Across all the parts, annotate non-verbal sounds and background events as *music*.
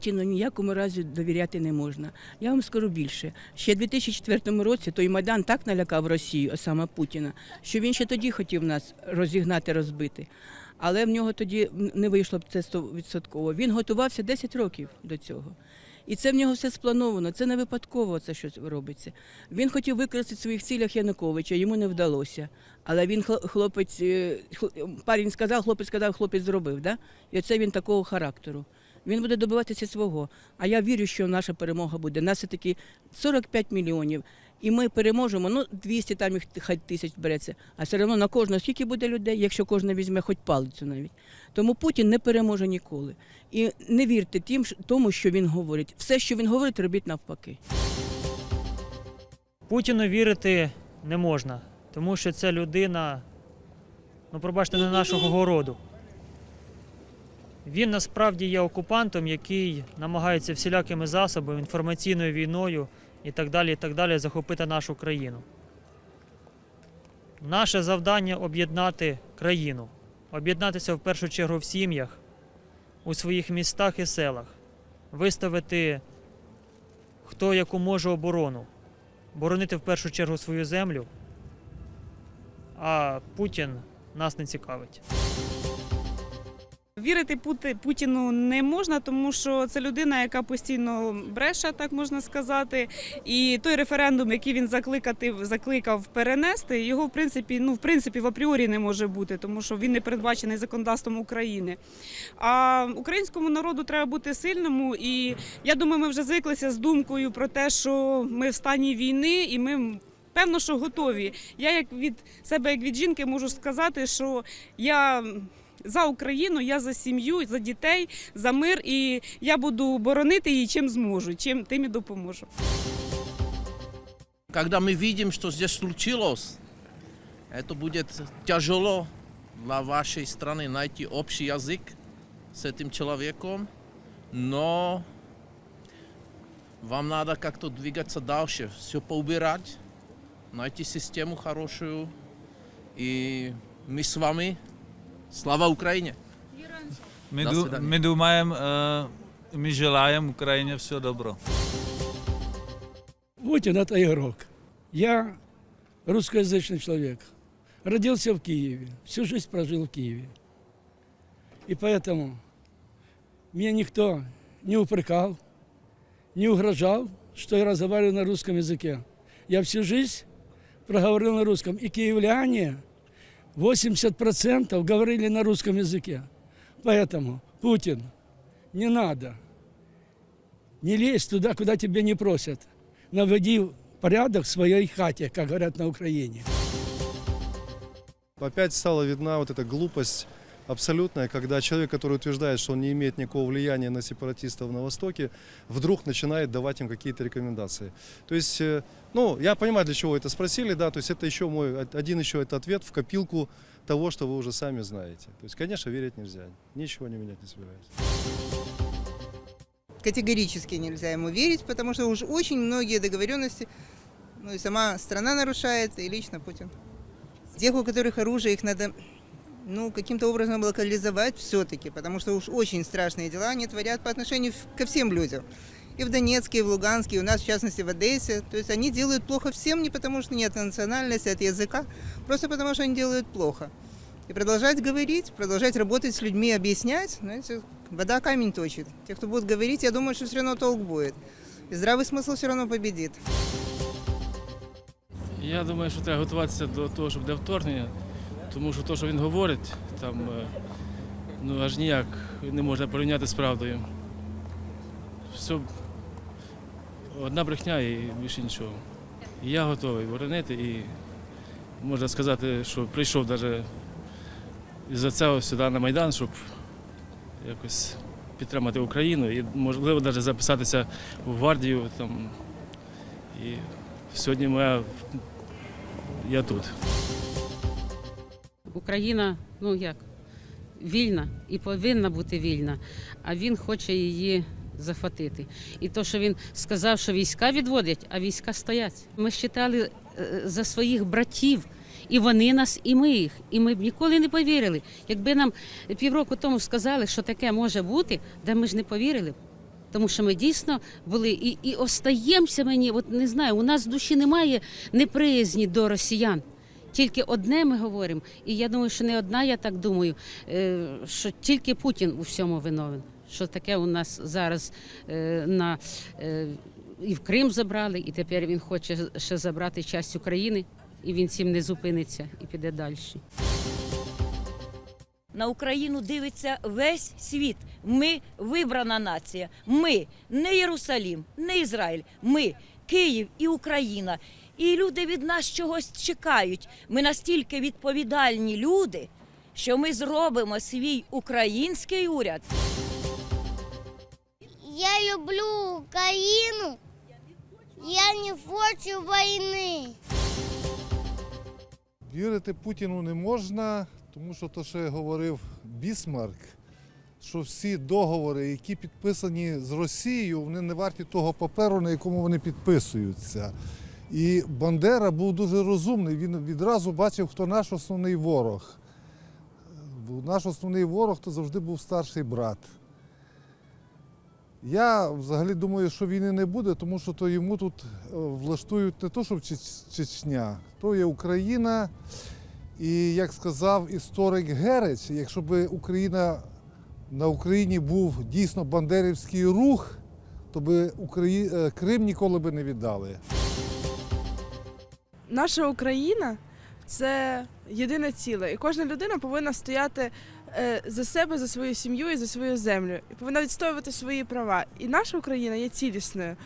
Путіну ніякому разі довіряти не можна. Я вам скажу більше. Ще в 2004 році той Майдан так налякав Росію, а саме Путіна, що він ще тоді хотів нас розігнати, розбити. Але в нього тоді не вийшло б це 100%. Він готувався 10 років до цього. І це в нього все сплановано, це не випадково це щось робиться. Він хотів використати в своїх цілях Януковича, йому не вдалося. Але він хлопець, е, парень сказав, хлопець сказав, хлопець зробив. Да? І оце він такого характеру. Він буде добиватися свого. А я вірю, що наша перемога буде. Нас все-таки 45 мільйонів. І ми переможемо, ну 200 там їх хай тисяч береться, а все одно на кожного скільки буде людей, якщо кожен візьме хоч палицю навіть. Тому Путін не переможе ніколи. І не вірте тим, тому, що він говорить. Все, що він говорить, робіть навпаки. Путіну вірити не можна, тому що це людина, ну пробачте, не нашого городу. Він насправді є окупантом, який намагається всілякими засобами, інформаційною війною і так далі, і так далі захопити нашу країну. Наше завдання об'єднати країну, об'єднатися в першу чергу в сім'ях, у своїх містах і селах, виставити хто яку може оборону боронити в першу чергу свою землю, а Путін нас не цікавить. Вірити Путіну не можна, тому що це людина, яка постійно бреше, так можна сказати. І той референдум, який він закликати, закликав перенести, його в принципі, ну в принципі в апріорі не може бути, тому що він не передбачений законодавством України. А українському народу треба бути сильному. І я думаю, ми вже звиклися з думкою про те, що ми в стані війни, і ми. Певно, що готові. Я як від себе, як від жінки, можу сказати, що я за Україну, я за сім'ю, за дітей, за мир, і я буду боронити її чим зможу, чим тим і допоможу. Когда мы видим, что здесь случилось, это будет тяжело для вашей страны найти общий язык с этим человеком, но вам надо как-то двигаться дальше, все поубирать, найти систему хорошую, и мы с вами. Слава Украине! My, До du, свидания. my думаем, э, мы желаем Украине все добро. Путин – это игрок. Я русскоязычный человек. Родился в Киеве, всю жизнь прожил в Киеве. И поэтому меня никто не упрекал, не угрожал, что я разговариваю на русском языке. Я всю жизнь проговорил на русском. И киевляне 80% говорили на русском языке. Поэтому, Путин, не надо. Не лезь туда, куда тебя не просят наводи порядок в своей хате, как говорят на Украине. Опять стала видна вот эта глупость абсолютная, когда человек, который утверждает, что он не имеет никакого влияния на сепаратистов на Востоке, вдруг начинает давать им какие-то рекомендации. То есть, э, ну, я понимаю, для чего это спросили, да, то есть это еще мой, один еще это ответ в копилку того, что вы уже сами знаете. То есть, конечно, верить нельзя, ничего не менять не собираюсь. категорически нельзя ему верить, потому что уж очень многие договоренности, ну и сама страна нарушает, и лично Путин. Тех, у которых оружие, их надо ну, каким-то образом локализовать все-таки, потому что уж очень страшные дела они творят по отношению ко всем людям. И в Донецке, и в Луганске, и у нас, в частности, в Одессе. То есть они делают плохо всем не потому, что нет национальности, от языка, просто потому, что они делают плохо. И продолжать говорить, продолжать работать с людьми, объяснять, знаете, вода камень точит. Те, кто будут говорить, я думаю, что все равно толк будет. И здравый смысл все равно победит. Я думаю, що треба готуватися до того, щоб буде вторгнення, тому що те, що він говорить, там е, ну аж ніяк не можна порівняти з правдою. Все одна брехня і більше нічого. І я готовий боронити і можна сказати, що прийшов навіть із-за цього сюди на Майдан, щоб якось підтримати Україну і можливо навіть записатися в гвардію там. І сьогодні моя я тут. Україна, ну як, вільна і повинна бути вільна, а він хоче її захватити. І то, що він сказав, що війська відводять, а війська стоять. Ми вважали за своїх братів. І вони нас, і ми їх. І ми б ніколи не повірили. Якби нам півроку тому сказали, що таке може бути, де ми ж не повірили. Тому що ми дійсно були і, і остаємося мені, от не знаю, у нас душі немає неприязні до росіян. Тільки одне ми говоримо, і я думаю, що не одна, я так думаю, е, що тільки Путін у всьому виновен. Що таке у нас зараз е, на е, і в Крим забрали, і тепер він хоче ще забрати часть України, і він цим не зупиниться і піде далі. На Україну дивиться весь світ. Ми вибрана нація. Ми не Єрусалім, не Ізраїль. Ми Київ і Україна. І люди від нас чогось чекають. Ми настільки відповідальні люди, що ми зробимо свій український уряд. Я люблю Україну. Я не хочу війни. Вірити Путіну не можна, тому що то, що я говорив Бісмарк, що всі договори, які підписані з Росією, вони не варті того паперу, на якому вони підписуються. І Бандера був дуже розумний. Він відразу бачив, хто наш основний ворог. Наш основний ворог то завжди був старший брат. Я взагалі думаю, що війни не буде, тому що то йому тут е, влаштують не то, що Чеч- Чечня, то є Україна. І як сказав історик Гереч, якщо б Україна на Україні був дійсно бандерівський рух, то би Украї... е, Крим ніколи би не віддали. Наша Україна це єдине ціле, і кожна людина повинна стояти е, за себе, за свою сім'ю і за свою землю, і повинна відстоювати свої права. І наша Україна є цілісною.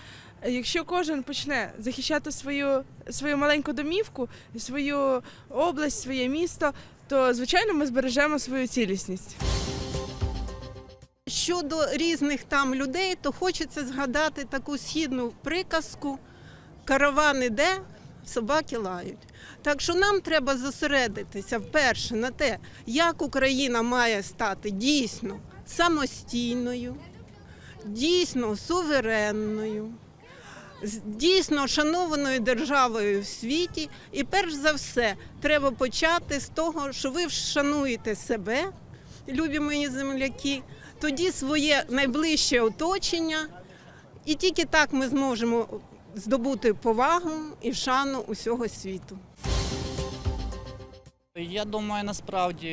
Е, Якщо кожен почне захищати свою, свою маленьку домівку, свою область, своє місто, то звичайно ми збережемо свою цілісність. Щодо різних там людей, то хочеться згадати таку східну приказку караван іде, собаки лають. Так що нам треба зосередитися вперше на те, як Україна має стати дійсно самостійною, дійсно суверенною, дійсно шанованою державою в світі. І перш за все, треба почати з того, що ви вшануєте себе, любі мої земляки, тоді своє найближче оточення, і тільки так ми зможемо здобути повагу і шану усього світу. Я думаю, насправді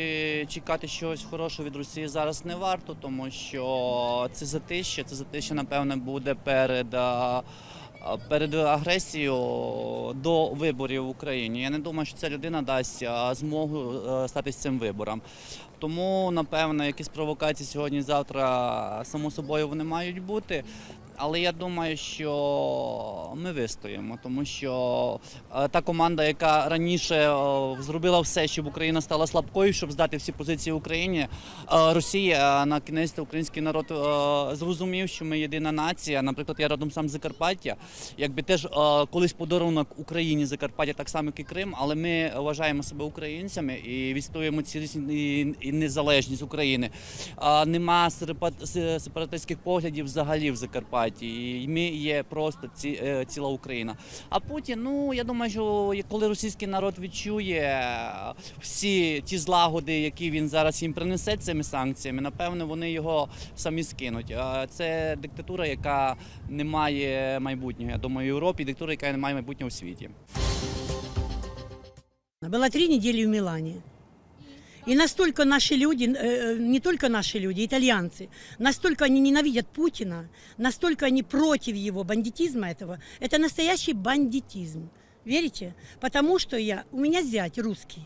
чекати чогось хорошого від Росії зараз не варто, тому що це затище, це затище, напевне, буде перед. Перед агресією до виборів в Україні. Я не думаю, що ця людина дасть змогу е, стати цим виборам. Тому, напевно, якісь провокації сьогодні-завтра, само собою, вони мають бути. Але я думаю, що ми вистоїмо, тому що е, та команда, яка раніше е, зробила все, щоб Україна стала слабкою, щоб здати всі позиції Україні, е, Росія на кінець український народ зрозумів, що ми єдина нація. Наприклад, я родом сам з Закарпаття. Якби теж колись подарунок Україні Закарпаття, так само як і Крим, але ми вважаємо себе українцями і відстоюємо цілісність і- незалежність України. Нема сепаратистських поглядів взагалі в Закарпатті. І ми є просто ці, е, ціла Україна. А Путін, ну я думаю, що коли російський народ відчує всі ті злагоди, які він зараз їм принесе цими санкціями, напевно, вони його самі скинуть. Це диктатура, яка не має майбутнього. Я думаю, в Європі диктатура, яка не має майбутнього у світі. Была три недели в Милане. И настолько наши люди, э, не только наши люди, итальянцы, настолько они ненавидят Путина, настолько они против его бандитизма этого. Это настоящий бандитизм. Верите? Потому что я, у меня зять русский.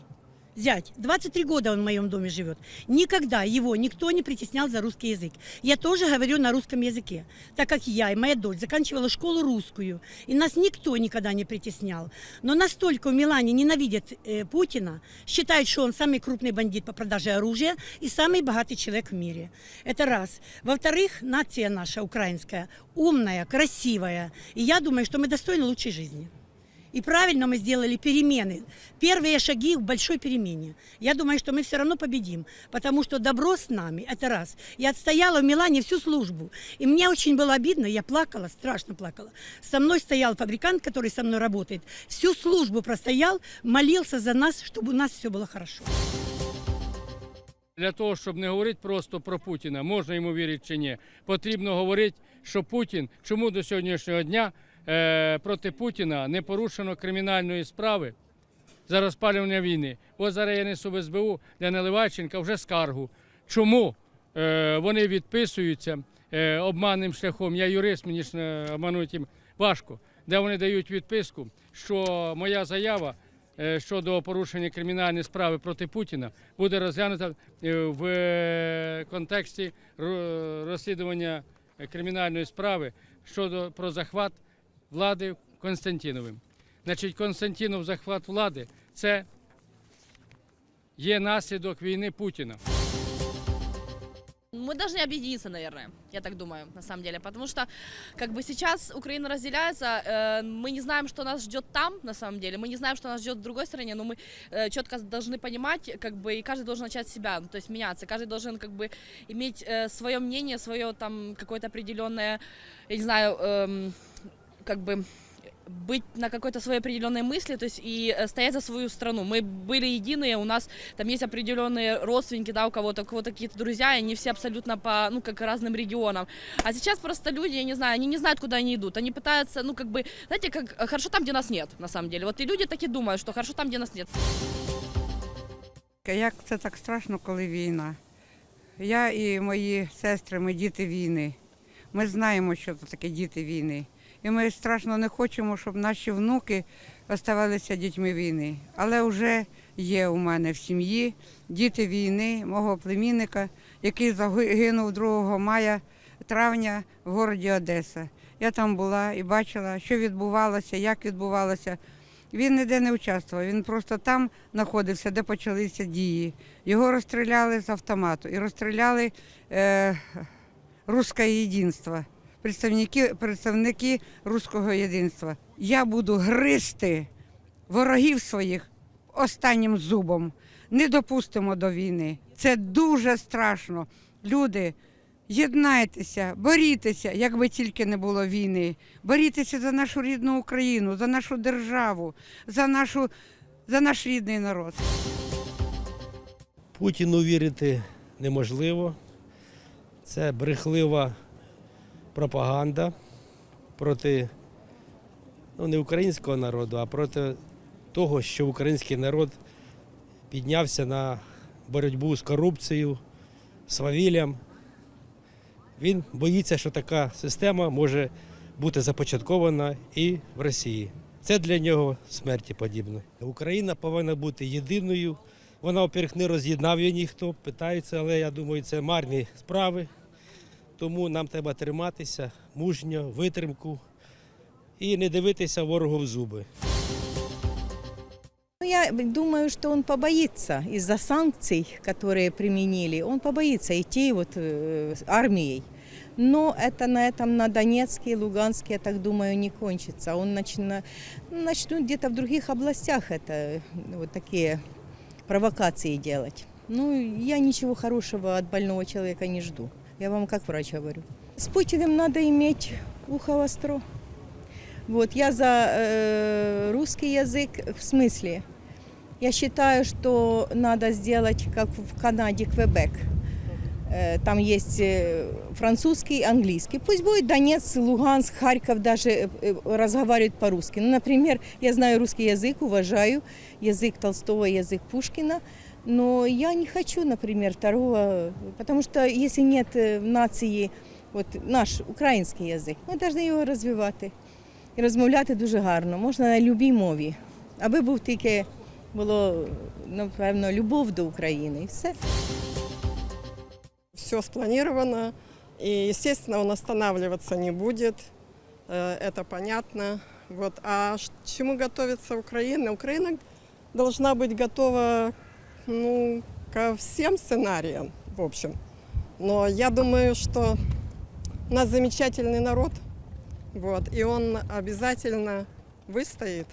Зять, 23 года он в моем доме живет. Никогда его никто не притеснял за русский язык. Я тоже говорю на русском языке, так как я и моя дочь заканчивала школу русскую. И нас никто никогда не притеснял. Но настолько в Милане ненавидят э, Путина, считают, что он самый крупный бандит по продаже оружия и самый богатый человек в мире. Это раз. Во-вторых, нация наша украинская умная, красивая. И я думаю, что мы достойны лучшей жизни. И правильно мы сделали перемены. Первые шаги в большой перемене. Я думаю, что мы все равно победим, потому что добро с нами. Это раз. Я отстояла в Милане всю службу. И мне очень было обидно, я плакала, страшно плакала. Со мной стоял фабрикант, который со мной работает. Всю службу простоял, молился за нас, чтобы у нас все было хорошо. Для того, щоб не говорити просто про Путіна, можна йому вірити чи ні, потрібно говорити, що Путін, чому до сьогоднішнього дня е, проти Путіна не порушено кримінальної справи за розпалювання війни. Ось зараз я несу в СБУ для Наливайченка вже скаргу. Чому е, вони відписуються е, обманним шляхом? Я юрист, мені ж е, обманути їм важко. Де вони дають відписку, що моя заява е, щодо порушення кримінальної справи проти Путіна буде розглянута е, в е, контексті розслідування е, кримінальної справи щодо про захват влади Константіновим. Значить, Константінов захват влади це є наслідок війни Путіна. Мы должны объединиться, наверное, я так думаю, на самом деле, потому что, как бы сейчас Украина разделяется, э, мы не знаем, что нас ждет там, на самом деле, мы не знаем, что нас ждет в другой стране, но мы э, четко должны понимать, как бы, и каждый должен начать с себя, ну, то есть меняться, каждый должен, как бы, иметь э, свое мнение, свое там какое-то определенное, я не знаю, эм, как бы быть на какой-то своей определенной мысли, то есть и э, стоять за свою страну. Мы были единые, у нас там есть определенные родственники, да, у кого-то, у кого-то какие-то друзья, и они все абсолютно по, ну, как разным регионам. А сейчас просто люди, я не знаю, они не знают, куда они идут. Они пытаются, ну, как бы, знаете, как э, хорошо там, где нас нет, на самом деле. Вот и люди так и думают, что хорошо там, где нас нет. Як це так страшно, коли війна? Я і мої сестри, ми діти війни. Ми знаємо, що це таке діти війни. І ми страшно не хочемо, щоб наші внуки оставалися дітьми війни. Але вже є у мене в сім'ї діти війни, мого племінника, який загинув 2 мая травня в городі Одеса. Я там була і бачила, що відбувалося, як відбувалося. Він ніде не участвував, він просто там знаходився, де почалися дії. Його розстріляли з автомату і розстріляли е, русське єдинство, представники, представники руського єдинства. Я буду гризти ворогів своїх останнім зубом. Не допустимо до війни. Це дуже страшно. Люди, єднайтеся, борітеся, якби тільки не було війни. Борітеся за нашу рідну Україну, за нашу державу, за, нашу, за наш рідний народ. Путіну вірити неможливо. Це брехлива пропаганда проти ну, не українського народу, а проти того, що український народ піднявся на боротьбу з корупцією, свавіллям. Він боїться, що така система може бути започаткована і в Росії. Це для нього смерті подібне. Україна повинна бути єдиною. Вона, во-первых, не роз'єднав її ніхто, питається, але я думаю, це марні справи. Тому нам треба триматися мужньо, витримку і не дивитися ворогу в зуби. Ну, Я думаю, что он побоится из-за санкций, которые применили, он побоится идти вот э, с армией. Но это на этом на Донецке, Луганске, я так думаю, не кончится. Он начна, начнут где-то в других областях это э, вот такие провокации делать. Ну, я ничего хорошего от больного человека не жду. Я вам как врач говорю. С Путиным надо иметь ухо востро. Вот, я за э, русский язык в смысле. Я считаю, что надо сделать, как в Канаде, Квебек. Э, Там есть э, французский, английский. Пусть будет Донецк, Луганск, Харьков даже э, э, разговаривают по-русски. Ну, например, я знаю русский язык, уважаю язык Толстого, язык Пушкина. Но я не хочу, например, второго, потому что если нет э, в нації от наш український язик, ми повинні його розвивати і розмовляти дуже гарно, можна на будь-якій мові, аби був тільки було напевно любов до України і все. Все спланировано, и, естественно, он останавливаться не будет, э, это понятно. Вот. А ш- чему готовится Украина? Украина должна быть готова ну, ко всем сценариям, в общем. Но я думаю, что у нас замечательный народ, вот, и он обязательно выстоит,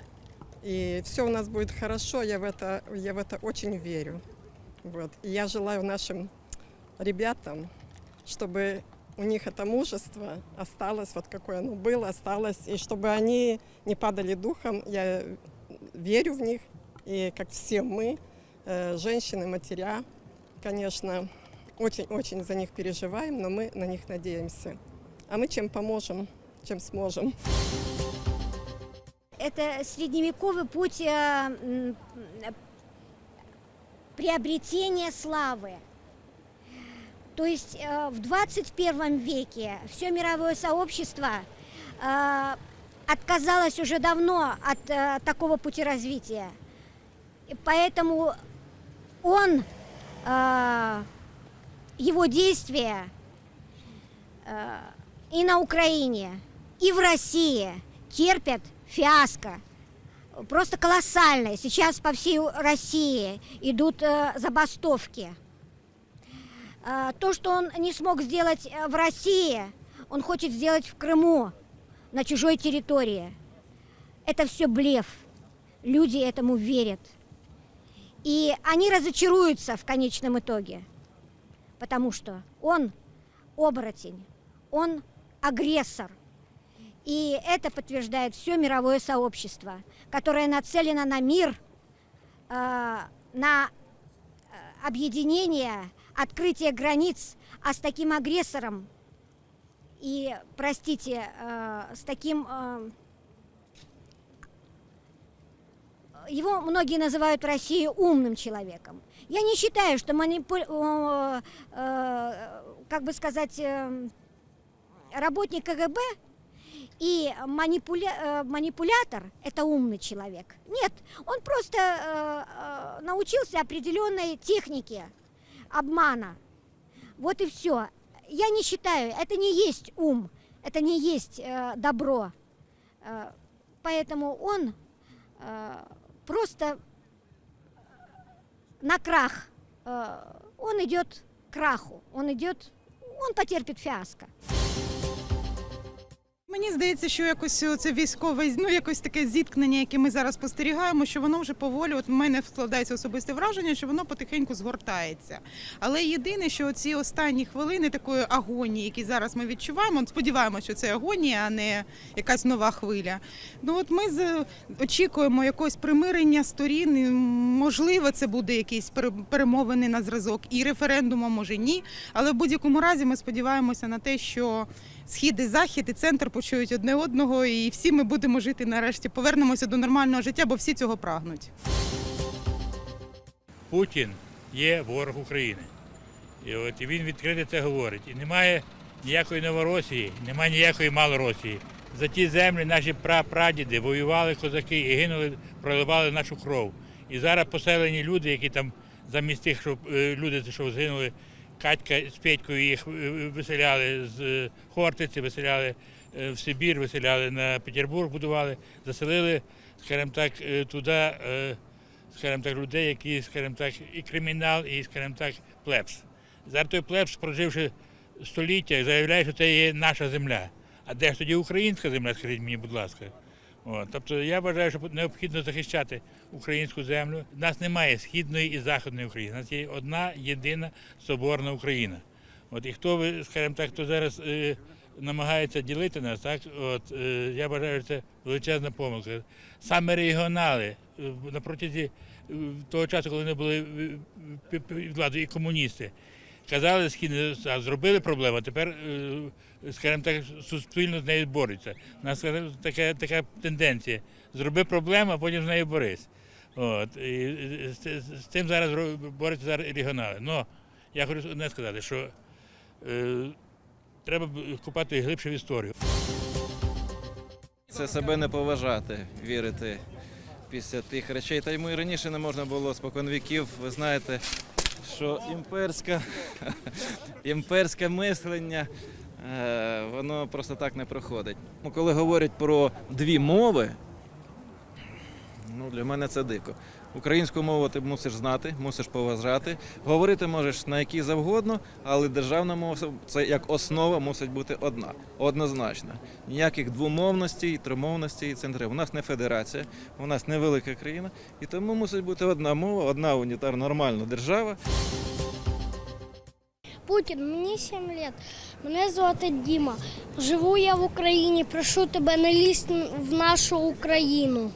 и все у нас будет хорошо, я в это, я в это очень верю. Вот. И я желаю нашим ребятам, чтобы у них это мужество осталось, вот какое оно было, осталось, и чтобы они не падали духом. Я верю в них, и как все мы, женщины, матеря, конечно, очень-очень за них переживаем, но мы на них надеемся. А мы чем поможем, чем сможем. Это средневековый путь э, э, приобретения славы. То есть э, в 21 веке все мировое сообщество э, отказалось уже давно от э, такого пути развития. И поэтому он, э, его действия э, и на Украине, и в России терпят фиаско. Просто колоссальное. Сейчас по всей России идут э, забастовки. Э, то, что он не смог сделать э, в России, он хочет сделать в Крыму, на чужой территории. Это все блеф. Люди этому верят. И они разочаруются в конечном итоге. Потому что он оборотень, он агрессор. И это подтверждает все мировое сообщество, которое нацелено на мир, э, на э, объединение, открытие границ, а с таким агрессором и, простите, э, с таким... э, его многие называют в России умным человеком. Я не считаю, что манипу- э, э, как бы сказать, э, работник КГБ и манипуля- э, манипулятор – это умный человек. Нет, он просто э, э, научился определенной технике обмана. Вот и все. Я не считаю, это не есть ум, это не есть добро. Поэтому он просто на крах. Э, он идет к краху, он идет, он потерпит фиаско. Мені здається, що якось це військове, ну якось таке зіткнення, яке ми зараз спостерігаємо, що воно вже поволі, от в мене складається особисте враження, що воно потихеньку згортається. Але єдине, що ці останні хвилини такої агонії, які зараз ми відчуваємо, сподіваємося, що це агонія, а не якась нова хвиля. Ну от ми очікуємо якогось примирення сторін. Можливо, це буде пере- перемовини на зразок і референдуму, може ні. Але в будь-якому разі ми сподіваємося на те, що схід і захід і центр почують одне одного, і всі ми будемо жити нарешті. Повернемося до нормального життя, бо всі цього прагнуть. Путін є ворог України. І от він відкрито це говорить. І немає ніякої Новоросії, немає ніякої Малоросії. За ті землі наші прапрадіди воювали козаки і гинули, проливали нашу кров. І зараз поселені люди, які там замість тих, що е, люди, що згинули, Катька з Петькою їх е, виселяли з е, Хортиці, виселяли е, в Сибір, виселяли на Петербург, будували, заселили, скажімо так, е, туди. е, скажімо так, людей, які, скажімо так, і кримінал, і, скажімо так, плебс. Зараз той плебс, проживши століття, заявляє, що це є наша земля. А де ж тоді українська земля, скажіть мені, будь ласка. Тобто я вважаю, що необхідно захищати українську землю. У нас немає східної і західної України. У нас є одна єдина соборна Україна. От і хто ви, скажімо так, хто зараз е, намагається ділити нас, так от е, я вважаю, що це величезна помилка. Саме регіонали е, на протязі е, того часу, коли вони були е, владою і комуністи, казали, а зробили проблему, а тепер, е, скажімо так, суспільно з нею борються. У нас така, така тенденція. Зроби проблему, а потім з нею борись. От. І з, тим зараз борються зараз регіонали. Но я хочу одне сказати, що е, треба купати глибше в історію. Це себе не поважати, вірити після тих речей. Та йому і раніше не можна було спокон віків. Ви знаєте, що імперська, *laughs* імперське мислення, е, воно просто так не проходить. Ну, Коли говорять про дві мови, ну, для мене це дико. Українську мову ти мусиш знати, мусиш поважати. Говорити можеш на якій завгодно, але державна мова це як основа мусить бути одна, однозначна. Ніяких двомовностей, тримовностей це не треба. У нас не федерація, у нас невелика країна, і тому мусить бути одна мова, одна унітарна нормальна держава. Путін, мені 7 років. Мене звати Діма. Живу я в Україні. Прошу тебе не лізь в нашу Україну.